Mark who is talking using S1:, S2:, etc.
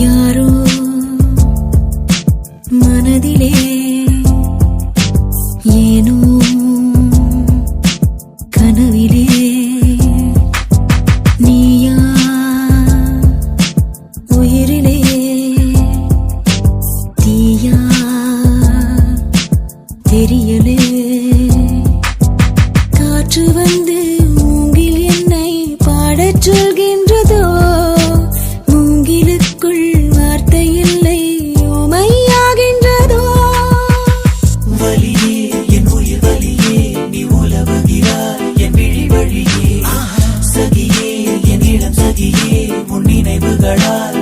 S1: யாரோ மனதிலே ஏனோ கனவிலே நீயா உயிரிலே தீயா தெரியலே. காற்று வந்து எனக்குள் வார்த்தை இல்லை உமையாகின்றதோ? வலியே என் உயிர் வலியே நீ உலவுகிறாய்
S2: என்
S1: விழி வழியே.
S2: சகியே என் இளம் சகியே உன் நினைவுகளால்